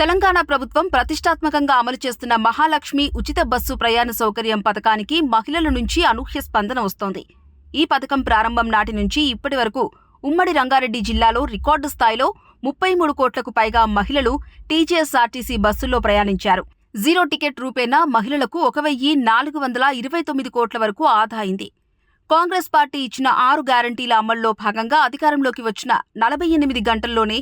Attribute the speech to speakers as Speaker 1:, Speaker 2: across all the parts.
Speaker 1: తెలంగాణ ప్రభుత్వం ప్రతిష్టాత్మకంగా అమలు చేస్తున్న మహాలక్ష్మి ఉచిత బస్సు ప్రయాణ సౌకర్యం పథకానికి మహిళల నుంచి అనూహ్య స్పందన వస్తోంది. ఈ పథకం ప్రారంభం నాటి నుంచి ఇప్పటి వరకు ఉమ్మడి రంగారెడ్డి జిల్లాలో రికార్డు స్థాయిలో ముప్పై మూడు కోట్లకు పైగా మహిళలు టీజీఎస్ఆర్టీసీ బస్సుల్లో ప్రయాణించారు. జీరో టికెట్ రూపేణా మహిళలకు ఒక వెయ్యి నాలుగు వందల ఇరవై తొమ్మిది కోట్ల వరకు ఆదా అయింది. కాంగ్రెస్ పార్టీ ఇచ్చిన ఆరు గ్యారంటీల అమల్లో భాగంగా అధికారంలోకి వచ్చిన నలభై ఎనిమిది గంటల్లోనే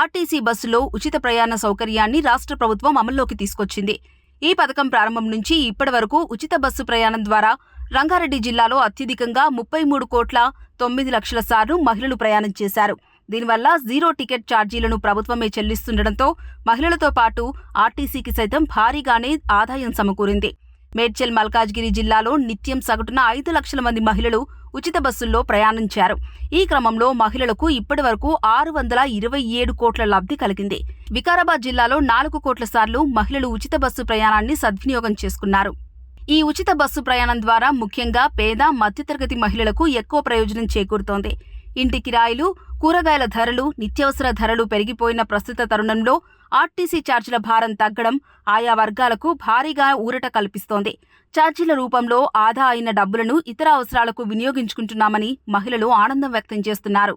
Speaker 1: ఆర్టీసీ బస్సులో ఉచిత ప్రయాణ సౌకర్యాన్ని రాష్ట్ర ప్రభుత్వం అమల్లోకి తీసుకొచ్చింది. ఈ పథకం ప్రారంభం నుంచి ఇప్పటి వరకు ఉచిత బస్సు ప్రయాణం ద్వారా రంగారెడ్డి జిల్లాలో అత్యధికంగా ముప్పై మూడు కోట్ల తొమ్మిది లక్షల సార్లు మహిళలు ప్రయాణం చేశారు. దీనివల్ల జీరో టికెట్ ఛార్జీలను ప్రభుత్వమే చెల్లిస్తుండటంతో మహిళలతో పాటు ఆర్టీసీకి సైతం భారీగానే ఆదాయం సమకూరింది. మేడ్చల్ మల్కాజ్గిరి జిల్లాలో నిత్యం సగటున ఐదు లక్షల మంది మహిళలు ఉచిత బస్సుల్లో ప్రయాణించారు. ఈ క్రమంలో మహిళలకు ఇప్పటి వరకు ఆరు వందల ఇరవై ఏడు కోట్ల లబ్ధి కలిగింది. వికారాబాద్ జిల్లాలో నాలుగు కోట్ల సార్లు మహిళలు ఉచిత బస్సు ప్రయాణాన్ని సద్వినియోగం చేసుకున్నారు. ఈ ఉచిత బస్సు ప్రయాణం ద్వారా ముఖ్యంగా పేద మధ్యతరగతి మహిళలకు ఎక్కువ ప్రయోజనం చేకూరుతోంది. ఇంటి కిరాయిలు కూరగాయల ధరలు నిత్యావసర ధరలు పెరిగిపోయిన ప్రస్తుత తరుణంలో ఆర్టీసీ ఛార్జీల భారం తగ్గడం ఆయా వర్గాలకు భారీగా ఊరట కల్పిస్తోంది. ఛార్జీల రూపంలో ఆదా అయిన డబ్బులను ఇతర అవసరాలకు వినియోగించుకుంటున్నామని మహిళలు ఆనందం వ్యక్తం చేస్తున్నారు.